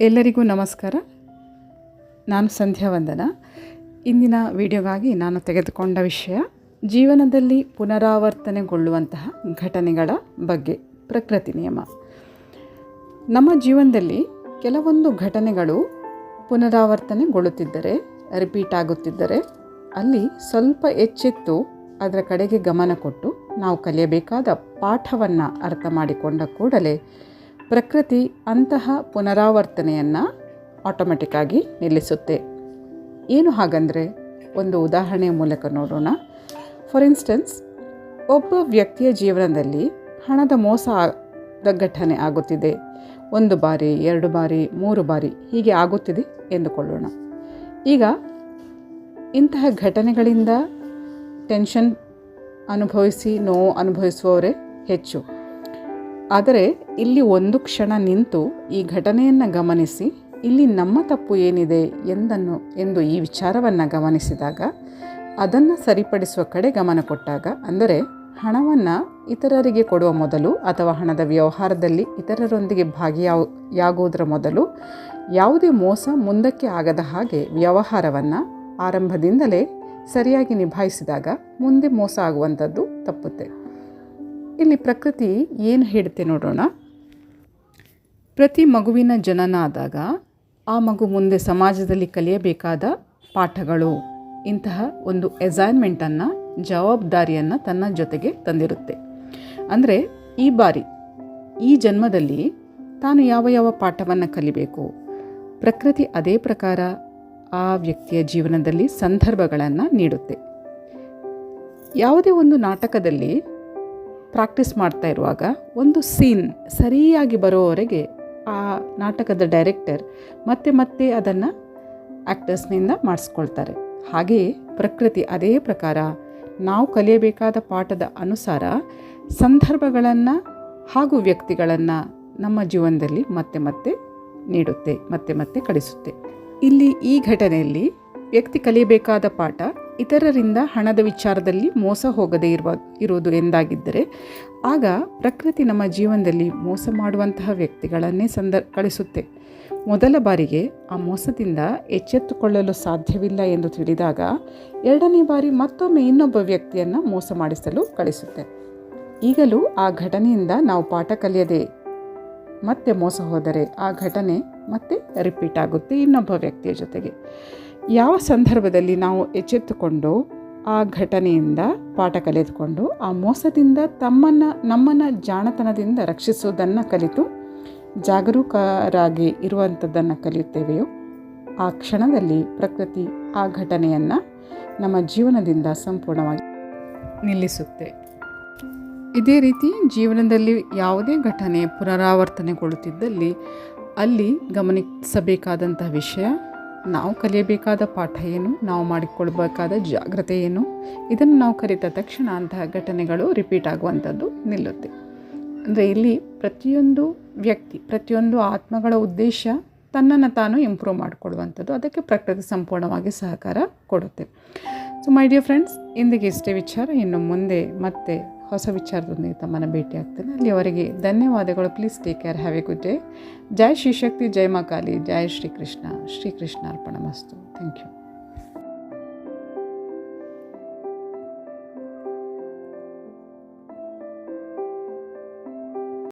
ಎಲ್ಲರಿಗೂ ನಮಸ್ಕಾರ. ನಾನು ಸಂಧ್ಯಾ ವಂದನ. ಇಂದಿನ ವಿಡಿಯೋಗಾಗಿ ನಾನು ತೆಗೆದುಕೊಂಡ ವಿಷಯ, ಜೀವನದಲ್ಲಿ ಪುನರಾವರ್ತನೆಗೊಳ್ಳುವಂತಹ ಘಟನೆಗಳ ಬಗ್ಗೆ ಪ್ರಕೃತಿ ನಿಯಮ. ನಮ್ಮ ಜೀವನದಲ್ಲಿ ಕೆಲವೊಂದು ಘಟನೆಗಳು ಪುನರಾವರ್ತನೆಗೊಳ್ಳುತ್ತಿದ್ದರೆ, ರಿಪೀಟ್ ಆಗುತ್ತಿದ್ದರೆ, ಅಲ್ಲಿ ಸ್ವಲ್ಪ ಎಚ್ಚೆತ್ತು ಅದರ ಕಡೆಗೆ ಗಮನ ಕೊಟ್ಟು ನಾವು ಕಲಿಯಬೇಕಾದ ಪಾಠವನ್ನು ಅರ್ಥ ಮಾಡಿಕೊಂಡ ಕೂಡಲೇ ಪ್ರಕೃತಿ ಅಂತಹ ಪುನರಾವರ್ತನೆಯನ್ನು ಆಟೋಮೆಟಿಕ್ಕಾಗಿ ನಿಲ್ಲಿಸುತ್ತೆ. ಏನು ಹಾಗಂದರೆ, ಒಂದು ಉದಾಹರಣೆಯ ಮೂಲಕ ನೋಡೋಣ. ಫಾರ್ ಇನ್ಸ್ಟೆನ್ಸ್ ಒಬ್ಬ ವ್ಯಕ್ತಿಯ ಜೀವನದಲ್ಲಿ ಹಣದ ಮೋಸ ಆದ ಘಟನೆ ಆಗುತ್ತಿದೆ. ಒಂದು ಬಾರಿ, ಎರಡು ಬಾರಿ, ಮೂರು ಬಾರಿ ಹೀಗೆ ಆಗುತ್ತಿದೆ ಎಂದುಕೊಳ್ಳೋಣ. ಈಗ ಇಂತಹ ಘಟನೆಗಳಿಂದ ಟೆನ್ಷನ್ ಅನುಭವಿಸಿ, ನೋವು ಅನುಭವಿಸುವವರೇ ಹೆಚ್ಚು. ಆದರೆ ಇಲ್ಲಿ ಒಂದು ಕ್ಷಣ ನಿಂತು ಈ ಘಟನೆಯನ್ನು ಗಮನಿಸಿ, ಇಲ್ಲಿ ನಮ್ಮ ತಪ್ಪು ಏನಿದೆ ಎಂದನ್ನು, ಎಂದು ಈ ವಿಚಾರವನ್ನು ಗಮನಿಸಿದಾಗ, ಅದನ್ನು ಸರಿಪಡಿಸುವ ಕಡೆ ಗಮನ ಕೊಟ್ಟಾಗ, ಅಂದರೆ ಹಣವನ್ನು ಇತರರಿಗೆ ಕೊಡುವ ಮೊದಲು ಅಥವಾ ಹಣದ ವ್ಯವಹಾರದಲ್ಲಿ ಇತರರೊಂದಿಗೆ ಭಾಗಿಯಾಗುವುದರ ಮೊದಲು ಯಾವುದೇ ಮೋಸ ಮುಂದಕ್ಕೆ ಆಗದ ಹಾಗೆ ವ್ಯವಹಾರವನ್ನು ಆರಂಭದಿಂದಲೇ ಸರಿಯಾಗಿ ನಿಭಾಯಿಸಿದಾಗ ಮುಂದೆ ಮೋಸ ಆಗುವಂಥದ್ದು ತಪ್ಪುತ್ತೆ. ಇಲ್ಲಿ ಪ್ರಕೃತಿ ಏನು ಹೇಳುತ್ತೆ ನೋಡೋಣ. ಪ್ರತಿ ಮಗುವಿನ ಜನನ ಆದಾಗ ಆ ಮಗು ಮುಂದೆ ಸಮಾಜದಲ್ಲಿ ಕಲಿಯಬೇಕಾದ ಪಾಠಗಳು. ಇಂತಹ ಒಂದು ಎಸೈನ್ಮೆಂಟನ್ನು ಜವಾಬ್ದಾರಿಯನ್ನು ತನ್ನ ಜೊತೆಗೆ ತಂದಿರುತ್ತೆ. ಅಂದರೆ ಈ ಬಾರಿ, ಈ ಜನ್ಮದಲ್ಲಿ ತಾನು ಯಾವ ಯಾವ ಪಾಠವನ್ನು ಕಲಿಬೇಕು. ಪ್ರಕೃತಿ ಅದೇ ಪ್ರಕಾರ ಆ ವ್ಯಕ್ತಿಯ ಜೀವನದಲ್ಲಿ ಸಂದರ್ಭಗಳನ್ನು ನೀಡುತ್ತೆ. ಯಾವುದೇ ಒಂದು ನಾಟಕದಲ್ಲಿ ಪ್ರಾಕ್ಟೀಸ್ ಮಾಡ್ತಾ ಇರುವಾಗ ಒಂದು ಸೀನ್ ಸರಿಯಾಗಿ ಬರೋವರೆಗೆ ಆ ನಾಟಕದ ಡೈರೆಕ್ಟರ್ ಮತ್ತೆ ಮತ್ತೆ ಅದನ್ನು ಆ್ಯಕ್ಟರ್ಸ್ನಿಂದ ಮಾಡಿಸ್ಕೊಳ್ತಾರೆ. ಹಾಗೆಯೇ ಪ್ರಕೃತಿ ಅದೇ ಪ್ರಕಾರ ನಾವು ಕಲಿಯಬೇಕಾದ ಪಾಠದ ಅನುಸಾರ ಸಂದರ್ಭಗಳನ್ನು ಹಾಗೂ ವ್ಯಕ್ತಿಗಳನ್ನು ನಮ್ಮ ಜೀವನದಲ್ಲಿ ಮತ್ತೆ ಮತ್ತೆ ನೀಡುತ್ತೆ, ಮತ್ತೆ ಮತ್ತೆ ಕಳಿಸುತ್ತೆ. ಇಲ್ಲಿ ಈ ಘಟನೆಯಲ್ಲಿ ವ್ಯಕ್ತಿ ಕಲಿಯಬೇಕಾದ ಪಾಠ ಇತರರಿಂದ ಹಣದ ವಿಚಾರದಲ್ಲಿ ಮೋಸ ಹೋಗದೇ ಇರುವ, ಇರುವುದು ಎಂದಾಗಿದ್ದರೆ, ಆಗ ಪ್ರಕೃತಿ ನಮ್ಮ ಜೀವನದಲ್ಲಿ ಮೋಸ ಮಾಡುವಂತಹ ವ್ಯಕ್ತಿಗಳನ್ನೇ ಸಂದರ್ ಕಳಿಸುತ್ತೆ. ಮೊದಲ ಬಾರಿಗೆ ಆ ಮೋಸದಿಂದ ಎಚ್ಚೆತ್ತುಕೊಳ್ಳಲು ಸಾಧ್ಯವಿಲ್ಲ ಎಂದು ತಿಳಿದಾಗ, ಎರಡನೇ ಬಾರಿ ಮತ್ತೊಮ್ಮೆ ಇನ್ನೊಬ್ಬ ವ್ಯಕ್ತಿಯನ್ನು ಮೋಸ ಮಾಡಿಸಲು ಕಳಿಸುತ್ತೆ. ಈಗಲೂ ಆ ಘಟನೆಯಿಂದ ನಾವು ಪಾಠ ಕಲಿಯದೆ ಮತ್ತೆ ಮೋಸ ಹೋದರೆ ಆ ಘಟನೆ ಮತ್ತೆ ರಿಪೀಟ್ ಆಗುತ್ತೆ ಇನ್ನೊಬ್ಬ ವ್ಯಕ್ತಿಯ ಜೊತೆಗೆ. ಯಾವ ಸಂದರ್ಭದಲ್ಲಿ ನಾವು ಎಚ್ಚೆತ್ತುಕೊಂಡು ಆ ಘಟನೆಯಿಂದ ಪಾಠ ಕಲಿತುಕೊಂಡು ಆ ಮೋಸದಿಂದ ತಮ್ಮನ್ನು, ನಮ್ಮನ್ನು ಜಾಣತನದಿಂದ ರಕ್ಷಿಸುವುದನ್ನು ಕಲಿತು ಜಾಗರೂಕರಾಗಿ ಇರುವಂಥದ್ದನ್ನು ಕಲಿಯುತ್ತೇವೆಯೋ, ಆ ಕ್ಷಣದಲ್ಲಿ ಪ್ರಕೃತಿ ಆ ಘಟನೆಯನ್ನು ನಮ್ಮ ಜೀವನದಿಂದ ಸಂಪೂರ್ಣವಾಗಿ ನಿಲ್ಲಿಸುತ್ತೆ. ಇದೇ ರೀತಿ ಜೀವನದಲ್ಲಿ ಯಾವುದೇ ಘಟನೆ ಪುನರಾವರ್ತನೆಗೊಳ್ಳುತ್ತಿದ್ದಲ್ಲಿ ಅಲ್ಲಿ ಗಮನಿಸಬೇಕಾದಂತಹ ವಿಷಯ ನಾವು ಕಲಿಯಬೇಕಾದ ಪಾಠ ಏನು, ನಾವು ಮಾಡಿಕೊಳ್ಬೇಕಾದ ಜಾಗ್ರತೆ ಏನು, ಇದನ್ನು ನಾವು ಕಲಿತ ತಕ್ಷಣ ಅಂತಹ ಘಟನೆಗಳು ರಿಪೀಟ್ ಆಗುವಂಥದ್ದು ನಿಲ್ಲುತ್ತೆ. ಅಂದರೆ ಇಲ್ಲಿ ಪ್ರತಿಯೊಂದು ವ್ಯಕ್ತಿ, ಪ್ರತಿಯೊಂದು ಆತ್ಮಗಳ ಉದ್ದೇಶ ತನ್ನನ್ನು ತಾನು ಇಂಪ್ರೂವ್ ಮಾಡಿಕೊಳ್ಳುವಂಥದ್ದು ಅದಕ್ಕೆ ಪ್ರಕೃತಿ ಸಂಪೂರ್ಣವಾಗಿ ಸಹಕಾರ ಕೊಡುತ್ತೆ. ಸೊ ಮೈ ಡಿಯರ್ ಫ್ರೆಂಡ್ಸ್ ಇಂದಿಗೆ ಇಷ್ಟೇ ವಿಚಾರ, ಇನ್ನು ಮುಂದೆ ಮತ್ತೆ ಹೊಸ ವಿಚಾರದೊಂದಿಗೆ ತಮ್ಮನ್ನು ಭೇಟಿ ಆಗ್ತೇನೆ. ಅಲ್ಲಿಯವರೆಗೆ ಧನ್ಯವಾದಗಳು. Please take care have a good day ಜೈ ಶ್ರೀಶಕ್ತಿ ಜೈ ಮಾ ಜಯ ಜೈ ಶ್ರೀಕೃಷ್ಣ ಶ್ರೀಕೃಷ್ಣ ಅರ್ಪಣ ಮಸ್ತು. Thank you